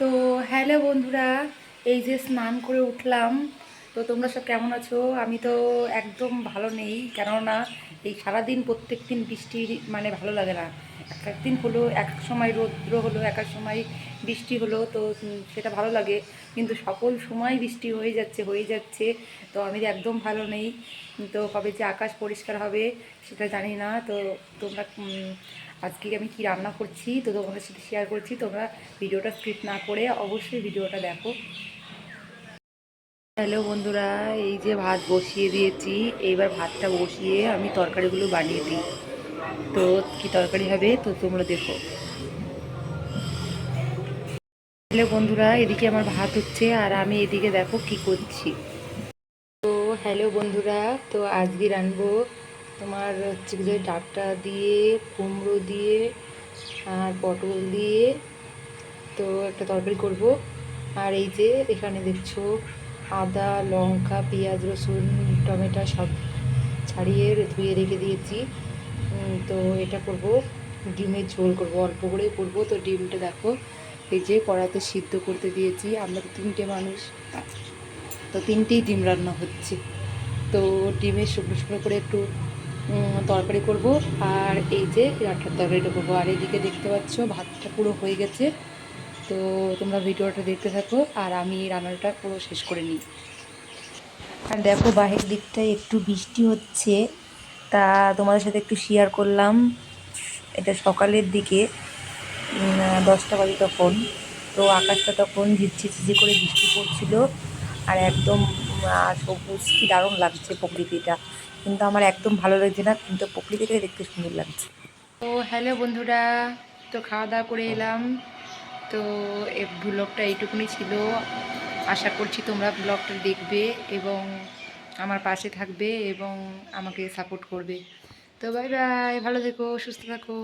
তো হ্যালো বন্ধুরা, এই যে স্নান করে উঠলাম। তো তোমরা সব কেমন আছো? আমি তো একদম ভালো নেই, কেননা এই সারাদিন প্রত্যেক দিন বৃষ্টি মানে ভালো লাগে না। এক একদিন হলো, এক এক সময় রৌদ্র হলো, এক এক সময় বৃষ্টি হলো, তো সেটা ভালো লাগে। কিন্তু সকল সময় বৃষ্টি হয়ে যাচ্ছে হয়ে যাচ্ছে, তো আমি একদম ভালো নেই। তো কবে যে আকাশ পরিষ্কার হবে, সেটা জানি না। তো তোমরা আজকে আমি কি রান্না করছি, তো তোমাদের সাথে শেয়ার করছি। তোমরা ভিডিওটা স্ক্রিপ্ট না করে অবশ্যই ভিডিওটা দেখো। হ্যালো বন্ধুরা, এই যে ভাত বসিয়ে দিয়েছি, এইবার ভাতটা বসিয়ে আমি তরকারিগুলো বানিয়ে দিই। তো কি তরকারি হবে তো তোমরা দেখো। হ্যালো বন্ধুরা, এদিকে আমার ভাত হচ্ছে আর আমি এদিকে দেখো কি করছি। তো হ্যালো বন্ধুরা, তো আজকে রানবো তোমার হচ্ছে যে ডাঁটা দিয়ে, কুমড়ো দিয়ে আর পটল দিয়ে। তো একটা তরকারি করব। আর এই যে এখানে দেখছ আদা, লঙ্কা, পেঁয়াজ, রসুন, টমেটো সব ছাড়িয়ে ধুয়ে রেখে দিয়েছি। তো এটা করব, ডিমের ঝোল করব, অল্প করে করব। তো ডিমটা দেখো, এই যে কড়াতে সিদ্ধ করতে দিয়েছি। আমরা তো তিনটে মানুষ। তো তিনটেই ডিম রান্না হচ্ছে। তো ডিমের শুকনো শুকনো করে একটু তরকারি করব। আর এই যে রান্নার তরকারিটা করব। আর এদিকে দেখতে পাচ্ছ, ভাতটা পুরো হয়ে গেছে। তো তোমরা ভিডিওটা দেখতে থাকো। আর আমি রান্নাটা পুরো শেষ করে নিই। আর দেখো, বাহির দিকটায় একটু বৃষ্টি হচ্ছে। তা তোমাদের সাথে একটু শেয়ার করলাম। এটা সকালের দিকে দশটা বাজে তখন। তো আকাশটা তখন ঝিরঝি ঝিঝি করে বৃষ্টি পড়ছিল আর একদম সবুজ কি দারুণ লাগছে প্রকৃতিটা। কিন্তু আমার একদম ভালো লাগছে না, কিন্তু প্রকৃতিটাকে দেখতে সুন্দর লাগছে। তো হ্যালো বন্ধুরা, তো খাওয়া দাওয়া করে এলাম। তো এই ব্লগটা এইটুকুনি ছিল। আশা করছি তোমরা ব্লগটা দেখবে এবং আমার পাশে থাকবে এবং আমাকে সাপোর্ট করবে। তো বাই বাই ভালো থেকো সুস্থ থাকো।